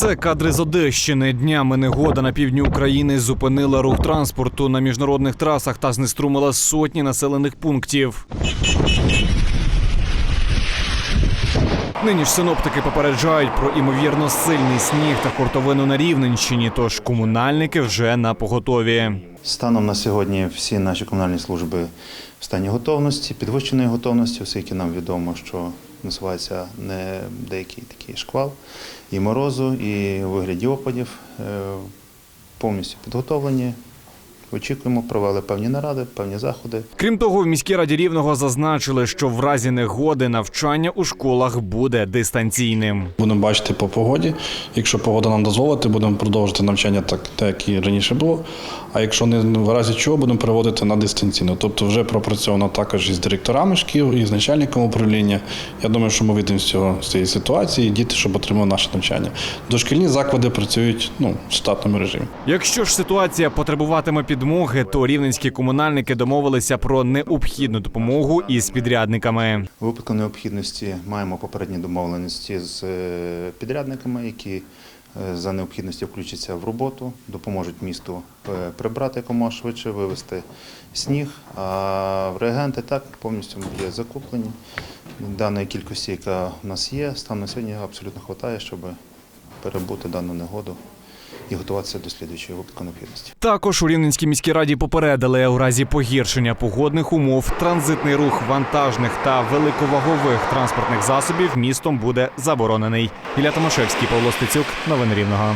Це кадри з Одещини. Днями негода на півдні України зупинила рух транспорту на міжнародних трасах та знеструмила сотні населених пунктів. Нині ж синоптики попереджають про імовірно сильний сніг та хуртовину на Рівненщині, тож комунальники вже на поготові. Станом на сьогодні всі наші комунальні служби в стані готовності, підвищеної готовності, оскільки нам відомо, що насувається не деякий такий шквал і морозу, і вигляді опадів. Е, Повністю підготовлені. Очікуємо, провели певні наради, певні заходи. Крім того, в міській раді рівного зазначили, що в разі негоди навчання у школах буде дистанційним. Будемо бачити по погоді. Якщо погода нам дозволить, будемо продовжити навчання так, так як і раніше було. А якщо не в разі чого, будемо переводити на дистанційно. Тобто вже пропрацьовано також із директорами шкіл, і з начальником управління. Я думаю, що ми вийдемо з цього з цієї ситуації, діти, щоб отримали наше навчання. Дошкільні заклади працюють ну, в штатному режимі. Якщо ж ситуація потребуватиме підмоги, то рівненські комунальники домовилися про необхідну допомогу із підрядниками. У випадку необхідності маємо попередні домовленості з е, підрядниками, які е, за необхідності включаться в роботу, допоможуть місту е, прибрати якомога швидше, вивезти сніг. А реагенти так повністю є закуплені. Даної кількості, яка в нас є, станом на сьогодні абсолютно вистачає, щоб перебути дану негоду і готуватися до слідуючої випадку необхідності. Також у Рівненській міській раді попередили у разі погіршення погодних умов транзитний рух вантажних та великовагових транспортних засобів містом буде заборонений. Ілля Томашевський, Павло Стецюк, новини Рівного.